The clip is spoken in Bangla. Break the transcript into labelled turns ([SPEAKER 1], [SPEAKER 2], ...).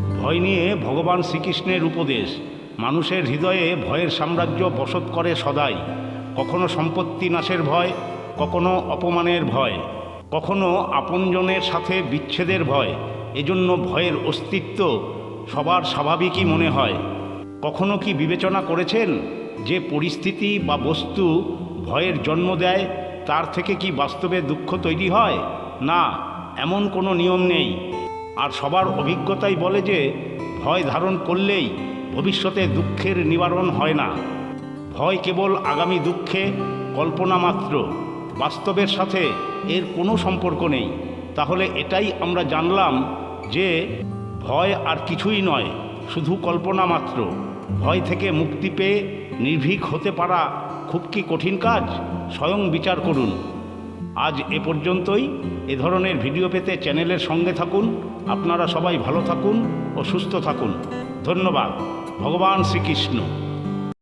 [SPEAKER 1] ভয় নিয়ে ভগবান শ্রীকৃষ্ণের উপদেশ। মানুষের হৃদয়ে ভয়ের সাম্রাজ্য বসত করে সদাই। কখনো সম্পত্তি নাশের ভয়, কখনো অপমানের ভয়, কখনো আপনজনের সাথে বিচ্ছেদের ভয়, এজন্য ভয়ের অস্তিত্ব সবার স্বাভাবিকই মনে হয়। কখনো কি বিবেচনা করেছেন যে পরিস্থিতি বা বস্তু ভয়ের জন্ম দেয়, তার থেকে কি বাস্তবে দুঃখ তৈরি হয়? না, এমন কোনো নিয়ম নেই। আর সবার অভিজ্ঞতাই বলে যে ভয় ধারণ করলেই ভবিষ্যতে দুঃখের নিবারণ হয় না। ভয় কেবল আগামী দুঃখে কল্পনা মাত্র। বাস্তবের সাথে এর কোনো সম্পর্ক নেই। তাহলে এটাই আমরা জানলাম যে ভয় আর কিছুই নয়, শুধু কল্পনা মাত্র। ভয় থেকে মুক্তি পেয়ে নির্ভীক হতে পারা খুব কি কঠিন কাজ? স্বয়ং বিচার করুন। আজ এ পর্যন্তই। এ ধরনের ভিডিও পেতে চ্যানেলের সঙ্গে থাকুন। আপনারা সবাই ভালো থাকুন ও সুস্থ থাকুন। ধন্যবাদ। ভগবান শ্রীকৃষ্ণ।